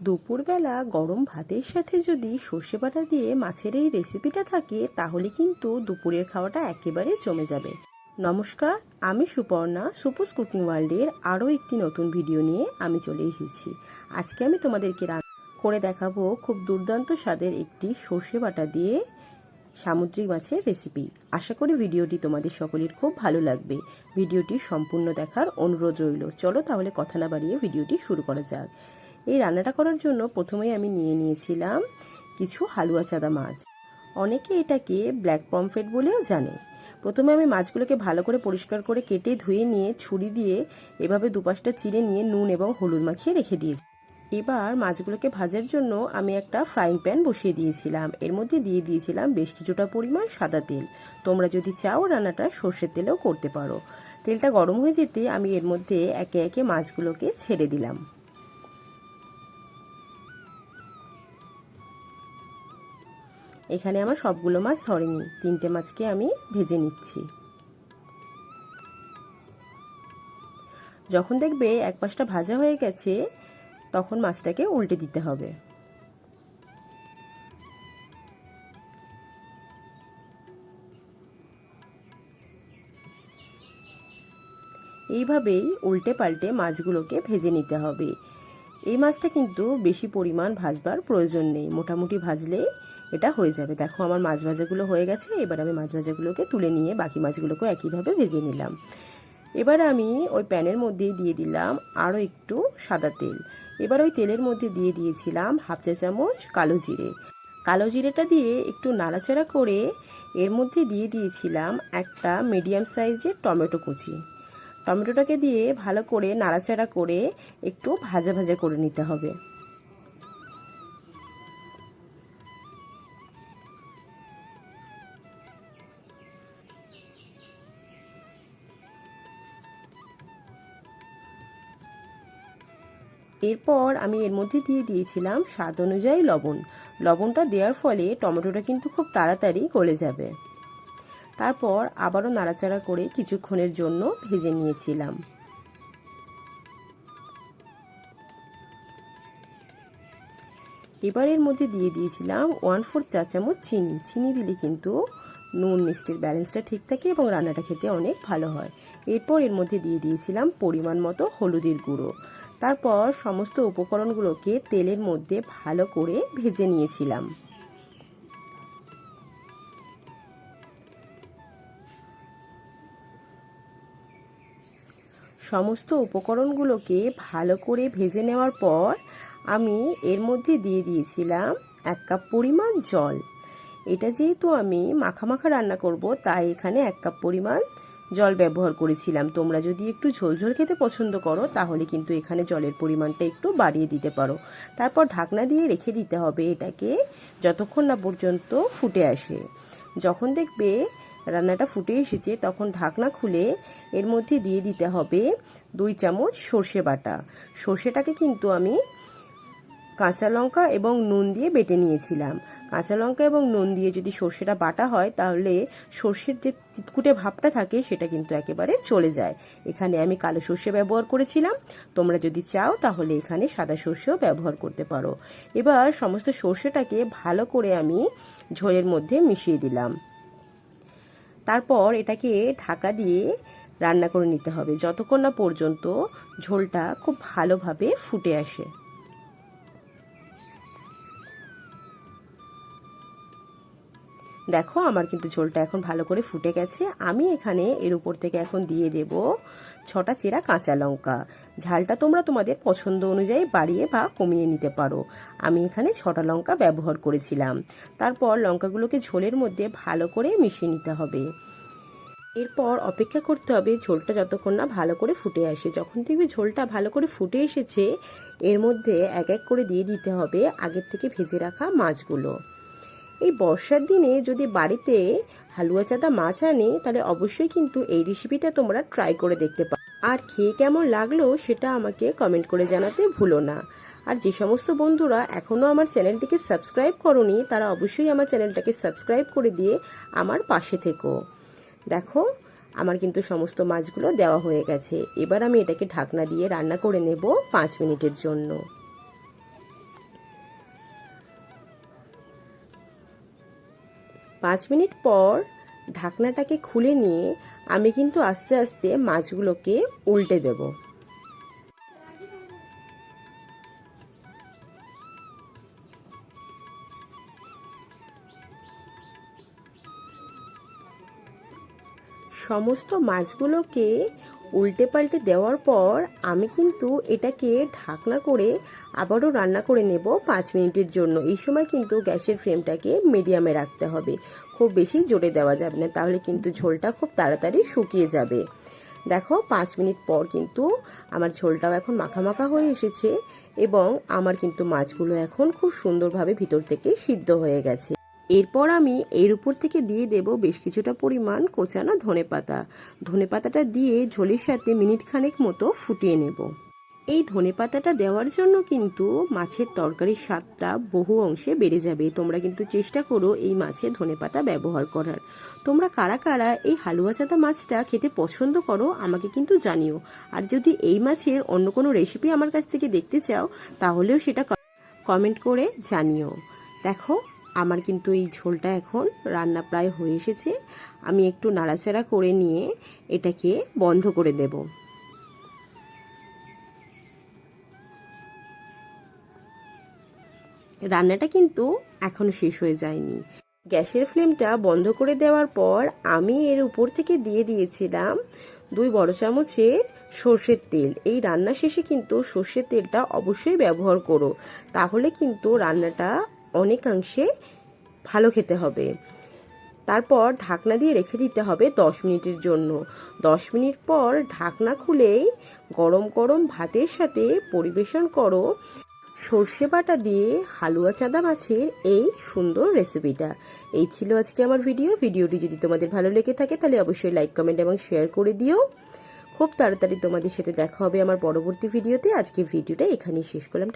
দুপুরবেলা গরম ভাতের সাথে যদি সর্ষে বাটা দিয়ে মাছের এই রেসিপিটা থাকে, তাহলে কিন্তু দুপুরের খাওয়াটা একেবারে জমে যাবে। নমস্কার, আমি সুপর্ণা, সুপুস কুকিং ওয়ার্ল্ডের আরও একটি নতুন ভিডিও নিয়ে আমি চলে এসেছি। আজকে আমি তোমাদেরকে করে দেখাবো খুব দুর্দান্ত স্বাদের একটি সর্ষে বাটা দিয়ে সামুদ্রিক মাছের রেসিপি আশা করি ভিডিওটি তোমাদের সকলের খুব ভালো লাগবে। ভিডিওটি সম্পূর্ণ দেখার অনুরোধ রইল। চলো তাহলে কথা না বাড়িয়ে ভিডিওটি শুরু করা যাক। এই রান্নাটা করার জন্য প্রথমেই আমি নিয়ে নিয়েছিলাম কিছু হালুয়া চাদা মাছ। অনেকে এটাকে ব্ল্যাক পমফ্রেট বলেও জানে। প্রথমে আমি মাছগুলোকে ভালো করে পরিষ্কার করে কেটে ধুয়ে নিয়ে ছুরি দিয়ে এভাবে দুপাশটা চিড়ে নিয়ে নুন এবং হলুদ মাখিয়ে রেখে দিয়েছি। এবার মাছগুলোকে ভাজার জন্য আমি একটা ফ্রাইং প্যান বসিয়ে দিয়েছিলাম। এর মধ্যে দিয়ে দিয়েছিলাম বেশ কিছুটা পরিমাণ সাদা তেল। তোমরা যদি চাও রান্নাটা সর্ষের তেলেও করতে পারো। তেলটা গরম হয়ে যেতে আমি এর মধ্যে একে একে মাছগুলোকে ছেড়ে দিলাম। এখানে আমার সবগুলো মাছ ধরেনি। তিনটে মাছকে আমি ভেজে নিচ্ছি। যখন দেখবে এক পাশটা ভাজা হয়ে গেছে, তখন মাছটাকে উল্টে দিতে হবে। এইভাবেই উল্টে পাল্টে মাছগুলোকে ভেজে নিতে হবে। এই মাছটা কিন্তু বেশি পরিমাণ ভাজবার প্রয়োজন নেই। মোটামুটি ভাজলেই এটা হয়ে যাবে। দেখো আমার মাছ ভাজাগুলো হয়ে গেছে, এবার আমি মাছ ভাজাগুলোকে তুলে নিয়ে বাকি মাছগুলোকে একইভাবে ভেজে নিলাম। এবার আমি ওই প্যানের মধ্যেই দিয়ে দিলাম আরও একটু সাদা তেল। এবার ওই তেলের মধ্যে দিয়ে দিয়েছিলাম হাফ চা চামচ কালো জিরে। কালো জিরেটা দিয়ে একটু নাড়াচাড়া করে এর মধ্যে দিয়ে দিয়েছিলাম একটা মিডিয়াম সাইজের টমেটো কুচি। টমেটোটাকে দিয়ে ভালো করে নাড়াচাড়া করে একটু ভাজা ভাজা করে নিতে হবে। এরপর আমি এর মধ্যে দিয়ে দিয়েছিলাম স্বাদ অনুযায়ী লবণ। লবণটা দেওয়ার ফলে টমেটোটা কিন্তু খুব তাড়াতাড়ি গলে যাবে। তারপর আবারও নাড়াচাড়া করে কিছুক্ষণের জন্য ভেজে নিয়েছিলাম। এবার এর মধ্যে দিয়ে দিয়েছিলাম ওয়ান ফোর চা চামচ চিনি। চিনি দিলে কিন্তু নুন, মিষ্টির ব্যালেন্সটা ঠিক থাকে এবং রান্নাটা খেতে অনেক ভালো হয়। এরপর এর মধ্যে দিয়ে দিয়েছিলাম পরিমাণ মতো হলুদের গুঁড়ো। তারপর সমস্ত উপকরণগুলোকে তেলের মধ্যে ভালো করে ভেজে নিয়েছিলাম। সমস্ত উপকরণগুলোকে ভালো করে ভেজে নেওয়ার পর আমি এর মধ্যে দিয়ে দিয়েছিলাম এক কাপ পরিমাণ জল। এটা যেহেতু আমি মাখা মাখা রান্না করব, তাই এখানে এক কাপ পরিমাণ জল ব্যবহার করেছিলাম। তোমরা যদি একটু ঝোলঝোল খেতে পছন্দ করো, তাহলে কিন্তু এখানে জলের পরিমাণটা একটু বাড়িয়ে দিতে পারো। তারপর ঢাকনা দিয়ে রেখে দিতে হবে এটাকে যতক্ষণ না পর্যন্ত ফুটে আসে। যখন দেখবে রান্নাটা ফুটে এসেছে, তখন ঢাকনা খুলে এর মধ্যে দিয়ে দিতে হবে দুই চামচ সর্ষে বাটা। সর্ষেটাকে কিন্তু আমি কাঁচা লঙ্কা এবং নুন দিয়ে বেটে নিয়েছিলাম। কাঁচা লঙ্কা এবং নুন দিয়ে যদি সর্ষেটা বাটা হয়, তাহলে সর্ষের যে তিতকুটে ভাবটা থাকে, সেটা কিন্তু একেবারে চলে যায়। এখানে আমি কালো সর্ষে ব্যবহার করেছিলাম। তোমরা যদি চাও, তাহলে এখানে সাদা সর্ষেও ব্যবহার করতে পারো। এবার সমস্ত সর্ষেটাকে ভালো করে আমি ঝোলের মধ্যে মিশিয়ে দিলাম। তারপর এটাকে ঢাকা দিয়ে রান্না করে নিতে হবে। যতক্ষণ না পর্যন্ত ঝোলটা খুব ভালোভাবে ফুটে আসে। দেখো, আমার কিন্তু ঝোলটা এখন ভালো করে ফুটে গেছে। আমি এখানে এর উপর থেকে এখন দিয়ে দেব ছটা চেরা কাঁচা লঙ্কা। ঝালটা তোমরা তোমাদের পছন্দ অনুযায়ী বাড়িয়ে বা কমিয়ে নিতে পারো। আমি এখানে ছটা লঙ্কা ব্যবহার করেছিলাম। তারপর লঙ্কাগুলোকে ঝোলের মধ্যে ভালো করে মিশিয়ে নিতে হবে। এরপর অপেক্ষা করতে হবে ঝোলটা যতক্ষণ না ভালো করে ফুটে আসে। যখন দেখবে ঝোলটা ভালো করে ফুটে এসেছে, এর মধ্যে এক এক করে দিয়ে দিতে হবে আগের থেকে ভেজে রাখা মাছগুলো। এই বর্ষার দিনে যদি বাড়িতে হালুয়া চাদা মাছ আনে, তাহলে অবশ্যই কিন্তু এই রেসিপিটা তোমরা ট্রাই করে দেখতে পারো আর খেয়ে কেমন লাগল সেটা আমাকে কমেন্ট করে জানাতে ভুলো না। আর যে সমস্ত বন্ধুরা এখনও আমার চ্যানেলটিকে সাবস্ক্রাইব করনি, তারা অবশ্যই আমার চ্যানেলটাকে সাবস্ক্রাইব করে দিয়ে আমার পাশে থেকো। দেখো, আমার কিন্তু সমস্ত মাছগুলো দেওয়া হয়ে গেছে। এবার আমি এটাকে ঢাকনা দিয়ে রান্না করে নেব পাঁচ মিনিটের জন্য। পাঁচ মিনিট পর ঢাকনাটাকে খুলে নিয়ে আমি কিন্তু আস্তে আস্তে মাছগুলোকে উল্টে দেব। সমস্ত মাছগুলোকে উল্টে পাল্টে দেওয়ার পর আমি কিন্তু এটাকে ঢাকনা করে আবারও রান্না করে নেব পাঁচ মিনিটের জন্য। এই সময় কিন্তু গ্যাসের ফ্লেমটাকে মিডিয়ামে রাখতে হবে। খুব বেশি জোরে দেওয়া যাবে না, তাহলে কিন্তু ঝোলটা খুব তাড়াতাড়ি শুকিয়ে যাবে। দেখো, পাঁচ মিনিট পর কিন্তু আমার ঝোলটাও এখন মাখা হয়ে এসেছে এবং আমার কিন্তু মাছগুলো এখন খুব সুন্দরভাবে ভিতর থেকে সিদ্ধ হয়ে গেছে। এরপর আমি এর উপর থেকে দিয়ে দেব বেশ কিছুটা পরিমাণ কোচানো ধনে পাতা। ধনে পাতাটা দিয়ে ঝোলের সাথে মিনিট খানেক মতো ফুটিয়ে নেব। এই ধনে পাতাটা দেওয়ার জন্য কিন্তু মাছের তরকারির স্বাদটা বহু অংশে বেড়ে যাবে। তোমরা কিন্তু চেষ্টা করো এই মাছে ধনে পাতা ব্যবহার করার। তোমরা কারা কারা এই হালুয়া চাদা মাছটা খেতে পছন্দ করো আমাকে কিন্তু জানিও। আর যদি এই মাছের অন্য কোনো রেসিপি আমার কাছ থেকে দেখতে চাও, তাহলেও সেটা কমেন্ট করে জানিও। দেখো আমার কিন্তু এই ঝোলটা এখন রান্না প্রায় হয়ে এসেছে। আমি একটু নাড়াচাড়া করে নিয়ে এটাকে বন্ধ করে দেব। রান্নাটা কিন্তু এখনও শেষ হয়ে যায়নি। গ্যাসের ফ্লেমটা বন্ধ করে দেওয়ার পর আমি এর উপর থেকে দিয়ে দিয়েছিলাম দুই বড় চামচের সর্ষের তেল। এই রান্না শেষে কিন্তু সর্ষের তেলটা অবশ্যই ব্যবহার করো। তাহলে কিন্তু রান্নাটা অনেকাংশে ভালো খেতে হবে। তারপর ঢাকনা দিয়ে রেখে দিতে হবে দশ মিনিটের জন্য। দশ মিনিট পর ঢাকনা খুলেই গরম গরম ভাতের সাথে পরিবেশন করো। সর্ষে বাটা দিয়ে হালুয়া চাঁদা মাছের এই সুন্দর রেসিপিটা। এই ছিল আজকে আমার ভিডিও। ভিডিওটি যদি তোমাদের ভালো লেগে থাকে তাহলে অবশ্যই লাইক, কমেন্ট এবং শেয়ার করে দিও। খুব তাড়াতাড়ি তোমাদের সাথে দেখা হবে আমার পরবর্তী ভিডিওতে। আজকে ভিডিওটা এখানেই শেষ করলাম।